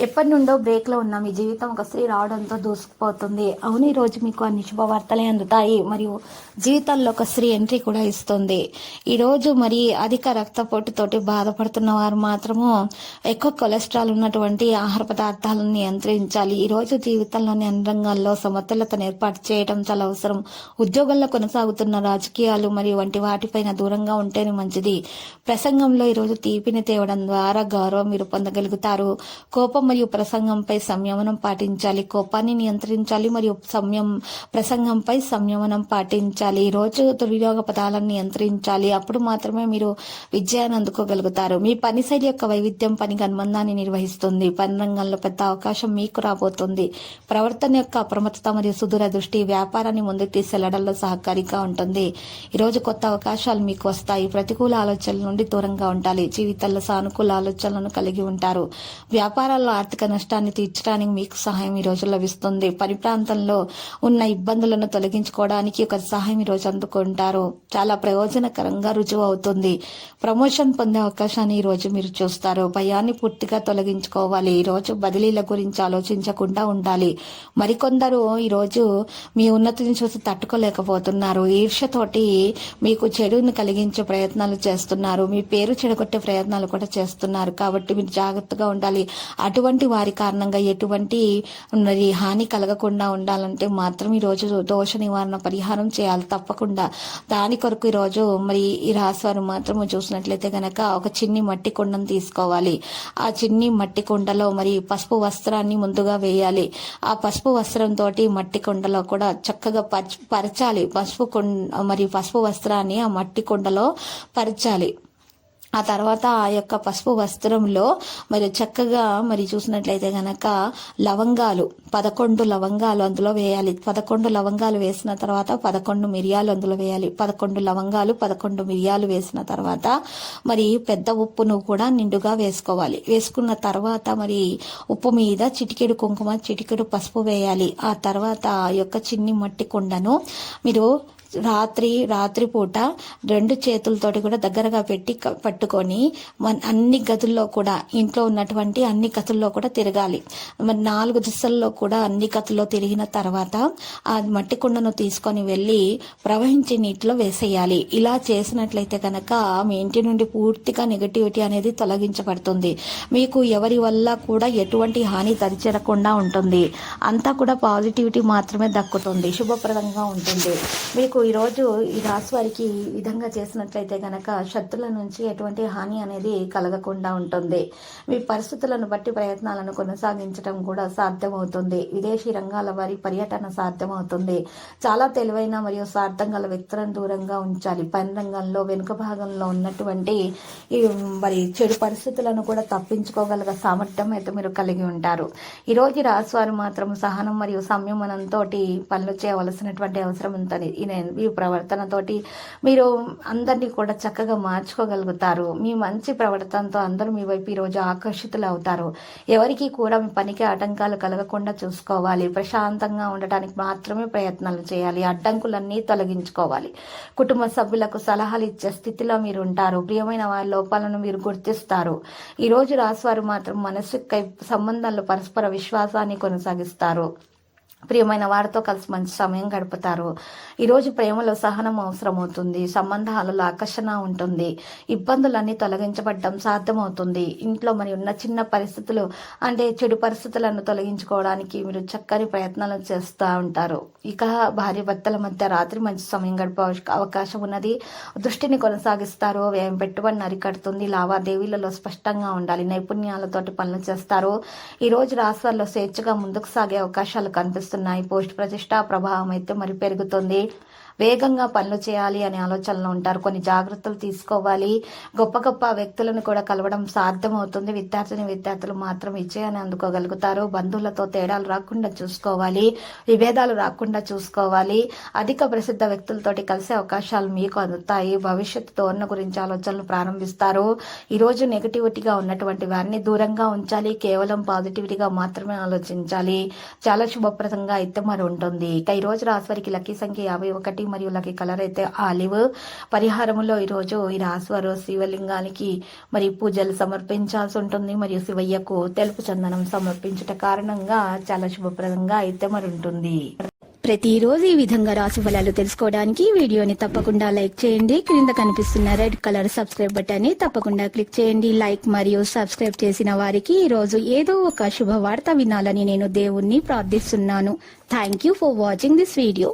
ఎప్పటి నుండో బ్రేక్లో ఉన్న. మీ జీవితం ఒక స్త్రీ రావడంతో దూసుకుపోతుంది. అవును ఈరోజు రోజు మీకు అన్ని శుభవార్తలే అందుతాయి. మరియు జీవితాల్లో ఒక స్త్రీ ఎంట్రీ కూడా ఇస్తుంది. ఈరోజు మరి అధిక రక్తపోటుతోటి బాధపడుతున్న వారు మాత్రము ఎక్కువ కొలెస్ట్రాల్ ఉన్నటువంటి ఆహార పదార్థాలను నియంత్రించాలి. ఈరోజు జీవితంలోని అన్ని రంగాల్లో సమతుల్యతను ఏర్పాటు చేయడం చాలా అవసరం. ఉద్యోగంలో కొనసాగుతున్న రాజకీయాలు మరియు వంటి వాటిపైన దూరంగా ఉంటేనే మంచిది. ప్రసంగంలో ఈరోజు తీపిని తేవడం ద్వారా గౌరవం మీరు పొందగలుగుతారు. కోపం మరియు ప్రసంగంపై సంయమనం పాటించాలి. కోపాన్ని నియంత్రించాలి మరియు సంయం ప్రసంగంపై సంయమనం పాటించాలి. ఈ రోజు దుర్వినియోగ పదాలను నియంత్రించాలి. అప్పుడు మాత్రమే మీరు విజయాన్ని అందుకోగలుగుతారు. మీ పని శైలి యొక్క వైవిధ్యం పనికి అనుబంధాన్ని నిర్వహిస్తుంది. పని రంగంలో పెద్ద అవకాశం మీకు రాబోతుంది. ప్రవర్తన యొక్క అప్రమత్తత మరియు సుదూర దృష్టి వ్యాపారాన్ని ముందుకు తీసుకెళ్ళడంలో సహకారిగా ఉంటుంది. ఈ రోజు కొత్త అవకాశాలు మీకు వస్తాయి. ప్రతికూల ఆలోచనల నుండి దూరంగా ఉండాలి. జీవితంలో సానుకూల ఆలోచనలను కలిగి ఉంటారు. వ్యాపారాల్లో ఆర్థిక నష్టాన్ని తీర్చడానికి మీకు సహాయం ఈ రోజు లభిస్తుంది. పని ప్రాంతంలో ఉన్న ఇబ్బందులను తొలగించుకోవడానికి ఒక సహాయం ఈ రోజు అందుకుంటారు. చాలా ప్రయోజనకరంగా రుజువు అవుతుంది. ప్రమోషన్ పొందే అవకాశాన్ని ఈ రోజు మీరు చూస్తారు. భయాన్ని పూర్తిగా తొలగించుకోవాలి. ఈ రోజు బదిలీల గురించి ఆలోచించకుండా ఉండాలి. మరికొందరు ఈరోజు మీ ఉన్నతిని చూసి తట్టుకోలేకపోతున్నారు. ఈర్ష్యతోటి మీకు చెడుని కలిగించే ప్రయత్నాలు చేస్తున్నారు. మీ పేరు చెడగొట్టే ప్రయత్నాలు కూడా చేస్తున్నారు. కాబట్టి మీరు జాగ్రత్తగా ఉండాలి. అటువంటి వారి కారణంగా ఎటువంటి మరి హాని కలగకుండా ఉండాలంటే మాత్రం ఈ రోజు దోష నివారణ పరిహారం చేయాలి తప్పకుండా. దాని కొరకు ఈ రోజు మరి ఈ రాశివారు మాత్రం చూసినట్లయితే గనక ఒక చిన్ని మట్టి కుండను తీసుకోవాలి. ఆ చిన్ని మట్టి కుండలో మరి పసుపు వస్త్రాన్ని ముందుగా వేయాలి. ఆ పసుపు వస్త్రంతో మట్టి కుండలో కూడా చక్కగా పరచాలి. పసుపు కుండ మరి పసుపు వస్త్రాన్ని ఆ మట్టి కుండలో పరచాలి. ఆ తర్వాత ఆ యొక్క పసుపు వస్త్రంలో మరి చక్కగా మరి చూసినట్లయితే గనక లవంగాలు పదకొండు లవంగాలు అందులో వేయాలి. పదకొండు లవంగాలు వేసిన తర్వాత పదకొండు మిరియాలు అందులో వేయాలి. పదకొండు లవంగాలు పదకొండు మిరియాలు వేసిన తర్వాత మరి పెద్ద ఉప్పును కూడా నిండుగా వేసుకోవాలి. వేసుకున్న తర్వాత మరి ఉప్పు మీద చిటికెడు కుంకుమ చిటికెడు పసుపు వేయాలి. ఆ తర్వాత ఆ యొక్క చిన్ని మట్టి కుండను మీరు రాత్రి రాత్రిపూట రెండు చేతులతోటి కూడా దగ్గరగా పెట్టి పట్టుకొని మన అన్ని గదుల్లో కూడా ఇంట్లో ఉన్నటువంటి అన్ని గదుల్లో కూడా తిరగాలి. మరి నాలుగు దిశల్లో కూడా అన్ని గదుల్లో తిరిగిన తర్వాత ఆ మట్టి కుండను తీసుకొని వెళ్ళి ప్రవహించే నీటిలో వేసేయాలి. ఇలా చేసినట్లయితే కనుక మీ ఇంటి నుండి పూర్తిగా నెగటివిటీ అనేది తొలగించబడుతుంది. మీకు ఎవరి వల్ల కూడా ఎటువంటి హాని తరిచేరకుండా ఉంటుంది. అంతా కూడా పాజిటివిటీ మాత్రమే దక్కుతుంది. శుభప్రదంగా ఉంటుంది. మీకు ఈరోజు ఈ రాశి వారికి ఈ విధంగా చేసినట్లయితే కనుక శత్రుల నుంచి ఎటువంటి హాని అనేది కలగకుండా ఉంటుంది. మీ పరిస్థితులను బట్టి ప్రయత్నాలను కొనసాగించడం కూడా సాధ్యమవుతుంది. విదేశీ రంగాల వారి పర్యటన సాధ్యమవుతుంది. చాలా తెలివైన మరియు స్వార్థం గల వ్యక్తులను దూరంగా ఉంచాలి. పని రంగంలో వెనుక భాగంలో ఉన్నటువంటి ఈ మరి చెడు పరిస్థితులను కూడా తప్పించుకోగల సామర్థ్యం అయితే మీరు కలిగి ఉంటారు. ఈరోజు రాశి వారు మాత్రం సహనం మరియు సంయమనంతో పనులు చేయవలసినటువంటి అవసరం ఉంటుంది. మీ ప్రవర్తనతోటి మీరు అందరినీ కూడా చక్కగా మార్చుకోగలుగుతారు. మీ మంచి ప్రవర్తనతో అందరూ మీ వైపు ఈరోజు ఆకర్షితులు అవుతారు. ఎవరికి కూడా మీ పనికి ఆటంకాలు కలగకుండా చూసుకోవాలి. ప్రశాంతంగా ఉండటానికి మాత్రమే ప్రయత్నాలు చేయాలి. అడ్డంకులన్నీ తొలగించుకోవాలి. కుటుంబ సభ్యులకు సలహాలు ఇచ్చే స్థితిలో మీరు ఉంటారు. ప్రియమైన వారి లోపాలను మీరు గుర్తిస్తారు. ఈ రోజు మాత్రం మనసు సంబంధాల్లో పరస్పర విశ్వాసాన్ని కొనసాగిస్తారు. ప్రియమైన వారితో కలిసి మంచి సమయం గడుపుతారు. ఈరోజు ప్రేమలో సహనం అవసరమవుతుంది. సంబంధాలలో ఆకర్షణ ఉంటుంది. ఇబ్బందులన్నీ తొలగించబడడం సాధ్యమవుతుంది. ఇంట్లో మరి ఉన్న చిన్న పరిస్థితులు అంటే చెడు పరిస్థితులను తొలగించుకోవడానికి మీరు చక్కని ప్రయత్నాలు చేస్తూ ఉంటారు. ఇక భార్య భర్తల మధ్య రాత్రి మంచి సమయం గడిపే అవకాశం ఉన్నది. దృష్టిని కొనసాగిస్తారు. వ్యయం పెట్టుబడిని అరికడుతుంది లావాదేవీలలో స్పష్టంగా ఉండాలి. నైపుణ్యాలతోటి పనులు చేస్తారు. ఈరోజు రోజు స్వేచ్ఛగా ముందుకు సాగే అవకాశాలు కనిపిస్తున్నాయి పోస్ట్ ప్రతిష్ట ప్రభావం అయితే మరి పెరుగుతుంది. వేగంగా పనులు చేయాలి అనే ఆలోచనలో ఉంటారు. కొన్ని జాగ్రత్తలు తీసుకోవాలి. గొప్ప గొప్ప వ్యక్తులను కూడా కలవడం సాధ్యమవుతుంది. విద్యార్థిని విద్యార్థులు మాత్రం విజయాన్ని అందుకోగలుగుతారు. బంధువులతో తేడాలు రాకుండా చూసుకోవాలి. విభేదాలు రాకుండా చూసుకోవాలి. అధిక ప్రసిద్ధ వ్యక్తులతోటి కలిసే అవకాశాలు మీకు అందుతాయి. భవిష్యత్తు ధోరణ గురించి ఆలోచనలు ప్రారంభిస్తారు. ఈ రోజు నెగటివిటీగా ఉన్నటువంటి వారిని దూరంగా ఉంచాలి. కేవలం పాజిటివిటీగా మాత్రమే ఆలోచించాలి. చాలా శుభప్రదంగా అయితే మరి ఉంటుంది. ఇక ఈ రోజు లక్కీ సంఖ్య యాభై ఒకటి మరియు లక్కీ కలర్ అయితే ఆలివ్. పరిహారంలో ఈ రోజు ఈ రాశివారు శివలింగానికి మరి పూజలు సమర్పించాల్సి ఉంటుంది. మరియు శివయ్యకు తెలుపు చందనం సమర్పించుట కారణంగా చాలా శుభప్రదంగా అయితే మరి ఉంటుంది. ప్రతిరోజు ఈ విధంగా రాశి ఫలాలు తెలుసుకోవడానికి వీడియోని తప్పకుండా లైక్ చేయండి. క్రింద కనిపిస్తున్న రెడ్ కలర్ సబ్స్క్రైబ్ బటన్ని తప్పకుండా క్లిక్ చేయండి. లైక్ మరియు సబ్స్క్రైబ్ చేసిన వారికి ఈ రోజు ఏదో ఒక శుభవార్త వినాలని నేను దేవుణ్ణి ప్రార్థిస్తున్నాను. Thank you for watching this video